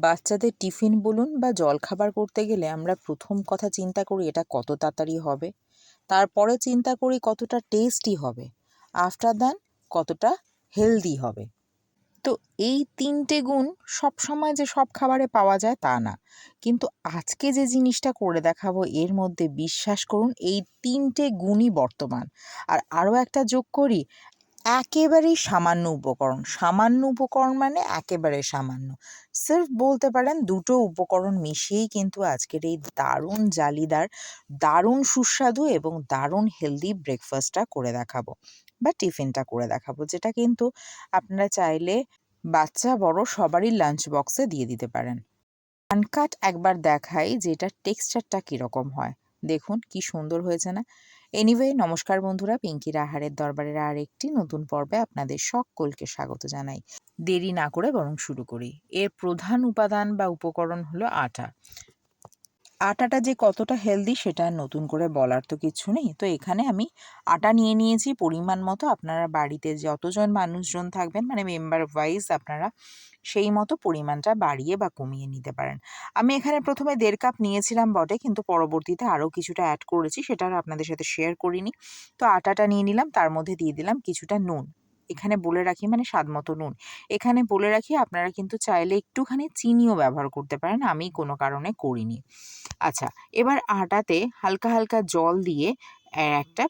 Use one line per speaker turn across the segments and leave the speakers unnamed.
বাচ্চাদের টিফিন বলুন বা জলখাবার করতে গেলে আমরা প্রথম কথা চিন্তা করি এটা কত তাড়াতাড়ি হবে। তারপরে চিন্তা করি কতটা টেস্টি হবে। আফটার দ্যান কতটা হেলদি হবে। তো এই তিনটে গুণ সব সময় যে সব খাবারে পাওয়া যায় তা না। কিন্তু আজকে যে জিনিসটা করে দেখাবো এর মধ্যে বিশ্বাস করুন, এই তিনটে গুণই বর্তমান। আর আরও একটা যোগ করি একেবারেই সামান্য উপকরণ। সামান্য উপকরণ মানে একেবারে সামান্য। সির্ফ বলতে পারেন দুটো উপকরণ মিশিয়েই কিন্তু আজকের এই দারুণ জালিদার, দারুণ সুস্বাদু এবং দারুণ হেলদি ব্রেকফাস্টটা করে দেখাবো বা টিফিনটা করে দেখাবো, যেটা কিন্তু আপনারা চাইলে বাচ্চা, বড় সবারই লাঞ্চ বক্সে দিয়ে দিতে পারেন। আনকাট একবার দেখাই যে এটার টেক্সচারটা কীরকম হয়। দেখুন কি সুন্দর হয়েছে না? এনিওয়ে নমস্কার বন্ধুরা পিঙ্কি রাহারের দরবারের আর একটি নতুন পর্বে আপনাদের সকলকে স্বাগত জানাই। দেরি না করে বরং শুরু করি। এর প্রধান উপাদান বা উপকরণ হলো আটা। আটাটা যে কতটা হেলদি সেটা নতুন করে বলার তো কিছু নেই। তো এখানে আমি আটা নিয়ে নিয়েছি, পরিমাণ মতো আপনারা বাড়িতে যতজন মানুষজন থাকবেন মানে মেম্বার ওয়াইজ আপনারা সেই মতো পরিমাণটা বাড়িয়ে বা কমিয়ে নিতে পারেন। আমি এখানে প্রথমে দেড় কাপ নিয়েছিলাম বটে, কিন্তু পরবর্তীতে আরও কিছুটা অ্যাড করেছি, সেটা আপনাদের সাথে শেয়ার করিনি। তো আটাটা নিয়ে নিলাম, তার মধ্যে দিয়ে দিলাম কিছুটা নুন। এখানে বলে রাখি মানে স্বাদ মতো নুন। এখানে বলে রাখি, আপনারা কিন্তু চাইলে একটুখানি চিনিও ব্যবহার করতে পারেন, আমি কোনো কারণে করিনি। আচ্ছা এবার আটাতে হালকা হালকা জল দিয়ে একটা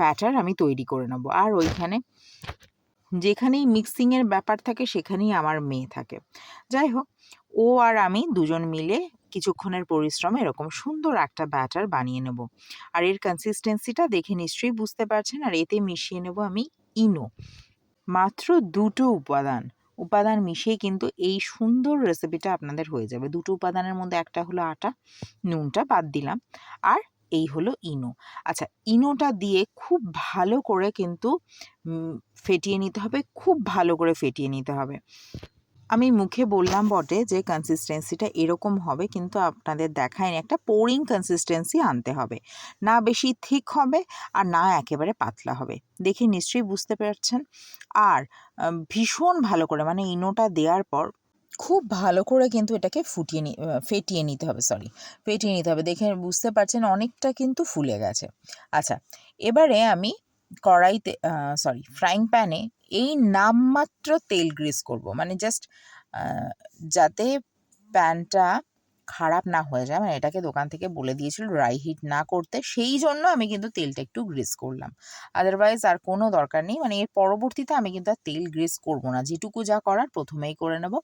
ব্যাটার আমি তৈরি করে নেব। আর ওইখানে যেখানেই মিক্সিংয়ের ব্যাপার থাকে, সেখানেই আমার মেয়ে থাকে। যাই হোক, ও আর আমি দুজন মিলে কিছুক্ষণের পরিশ্রমে এরকম সুন্দর একটা ব্যাটার বানিয়ে নেব। আর এর কনসিস্টেন্সিটা দেখে নিশ্চয়ই বুঝতে পারছেন, আর এতে মিশিয়ে নেব আমি ইনো। মাত্র দুটো উপাদান। উপাদান মিশিয়ে কিন্তু এই সুন্দর রেসিপিটা আপনাদের হয়ে যাবে। দুটো উপাদানের মধ্যে একটা হলো আটা, নুনটা বাদ দিলাম। আর এই হলো ইনো। আচ্ছা ইনোটা দিয়ে খুব ভালো করে কিন্তু ফেটিয়ে নিতে হবে, খুব ভালো করে ফেটিয়ে নিতে হবে। আমি মুখে বললাম বটে যে কনসিস্টেন্সিটা এরকম হবে, কিন্তু আপনাদের দেখায়নি একটা পোরিং কনসিস্টেন্সি আনতে হবে। না বেশি থিক হবে আর না একেবারে পাতলা হবে। দেখে নিশ্চয়ই বুঝতে পারছেন। আর ভীষণ ভালো করে মানে ইনোটা দেওয়ার পর খুব ভালো করে কিন্তু এটাকে ফুটিয়ে নি ফেটিয়ে নিতে হবে সরি ফেটিয়ে নিতে হবে। দেখে বুঝতে পারছেন অনেকটা কিন্তু ফুলে গেছে। আচ্ছা এবারে আমি কড়াইতে সরি ফ্রাইং প্যানে এই নামমাত্র তেল গ্রিস করব। মানে জাস্ট যাতে প্যানটা খারাপ না হয়ে যায়। মানে এটাকে দোকান থেকে বলে দিয়েছিল ড্রাই হিট না করতে। সেই জন্য আমি কিন্তু তেলটা একটু গ্রিস করলাম। আদারওয়াইজ আর কোনো দরকার নেই। মানে এর পরবর্তীতে আমি কিন্তু আর তেল গ্রিস করব না। যেটুকু যা করার প্রথমেই করে নেব।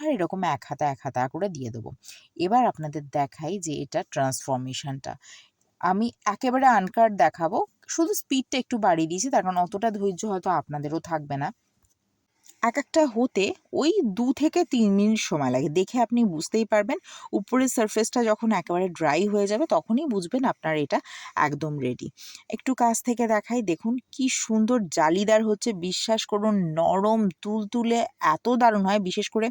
আর এরকম এক হাতা এক হাতা করে দিয়ে দেবো। এবার আপনাদের দেখাই যে এটা ট্রান্সফরমেশনটা আমি একেবারে আনকাট দেখাবো। শুধু স্পিডটা একটু বাড়িয়ে দিয়েছি, তার কারণ অতটা ধৈর্য হয়তো আপনাদেরও থাকবে না। এক একটা হতে ওই দু থেকে তিন মিনিট সময় লাগে। দেখে আপনি বুঝতেই পারবেন, উপরের সারফেসটা যখন একেবারে ড্রাই হয়ে যাবে, তখনই বুঝবেন আপনার এটা একদম রেডি একটু কাছ থেকে দেখাই, দেখুন কি সুন্দর জালিদার হচ্ছে। বিশ্বাস করুন, নরম, তুলতুলে, এত দারুণ হয়। বিশেষ করে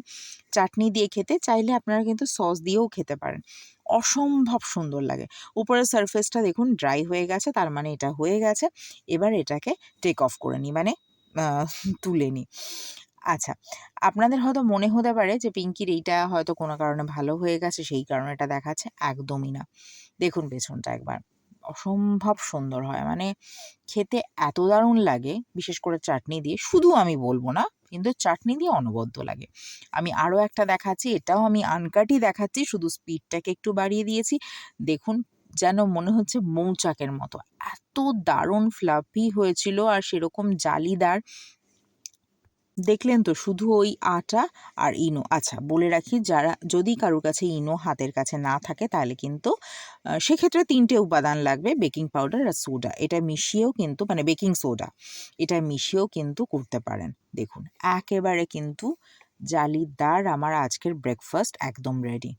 চাটনি দিয়ে খেতে, চাইলে আপনারা কিন্তু সস দিয়েও খেতে পারেন। অসম্ভব সুন্দর লাগে। উপরের সারফেসটা দেখুন ড্রাই হয়ে গেছে, তার মানে এটা হয়ে গেছে। এবার এটাকে টেক অফ করে নিই মানে তুলে নিই। আচ্ছা আপনাদের হয়তো মনে হতে পারে যে পিঙ্কির এইটা হয়তো কোনো কারণে ভালো হয়ে গেছে, সেই কারণে এটা দেখাচ্ছে, একদমই না। দেখুন পেছনটা একবার। অসম্ভব সুন্দর হয়। মানে খেতে এত দারুণ লাগে, বিশেষ করে চাটনি দিয়ে। শুধু আমি বলব না, কিন্তু চাটনি দিয়ে অনবদ্য লাগে। আমি আরও একটা দেখাচ্ছি, এটাও আমি আনকাটই দেখাচ্ছি, শুধু স্পিডটাকে একটু বাড়িয়ে দিয়েছি। দেখুন, যেন মনে হচ্ছে মৌচাকের মতো। এত দারুণ ফ্লাফি হয়েছিল আর সেরকম জালিদার দেখলেন তো শুধু ওই আটা আর ইনো। আচ্ছা বলে রাখি যারা, যদি কারোর কাছে ইনো হাতের কাছে না থাকে, তাহলে কিন্তু সেক্ষেত্রে তিনটে উপাদান লাগবে, বেকিং পাউডার আর সোডা। এটা মিশিয়েও কিন্তু মানে বেকিং সোডা, এটা মিশিয়েও কিন্তু করতে পারেন। দেখুন, একেবারে কিন্তু জালিদার আমার আজকের ব্রেকফাস্ট একদম রেডি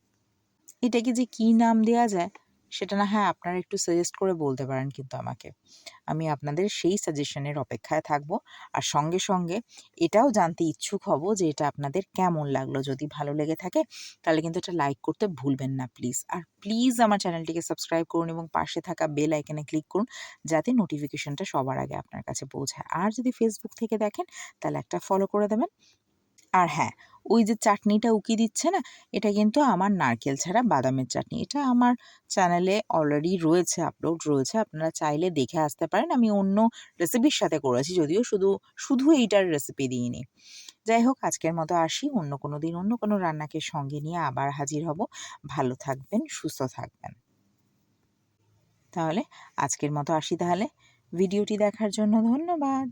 এটাকে যে কী নাম দেওয়া যায়? সেটা না হ্যাঁ আপনারা একটু সাজেস্ট করে বলতে পারেন কিন্তু আমাকে। আমি আপনাদের সেই সাজেশনের অপেক্ষায় থাকব। আর সঙ্গে সঙ্গে এটাও জানতে ইচ্ছুক হব যে এটা আপনাদের কেমন লাগল। যদি ভালো লেগে থাকে, তাহলে কিন্তু এটা লাইক করতে ভুলবেন না প্লিজ আর প্লিজ আমার চ্যানেলটিকে সাবস্ক্রাইব করুন এবং পাশে থাকা বেল আইকনে ক্লিক করুন, যাতে নোটিফিকেশনটা সবার আগে আপনার কাছে পৌঁছায়। আর যদি ফেসবুক থেকে দেখেন, তাহলে একটা ফলো করে দেবেন। আর হ্যাঁ ওই যে চাটনিটা উকি দিচ্ছে না, এটা কিন্তু আমার নারকেল ছাড়া বাদামের চাটনি। এটা আমার চ্যানেলে অলরেডি রয়েছে আপলোড রয়েছে। আপনারা চাইলে দেখে আসতে পারেন। আমি অন্য রেসিপির সাথে করেছি, যদিও শুধু শুধু এইটার রেসিপি দিইনি। যাই হোক, আজকের মতো আসি। অন্য কোনো দিন অন্য কোনো রান্নাকে সঙ্গে নিয়ে আবার হাজির হব। ভালো থাকবেন, সুস্থ থাকবেন। তাহলে আজকের মতো আসি তাহলে। ভিডিওটি দেখার জন্য ধন্যবাদ।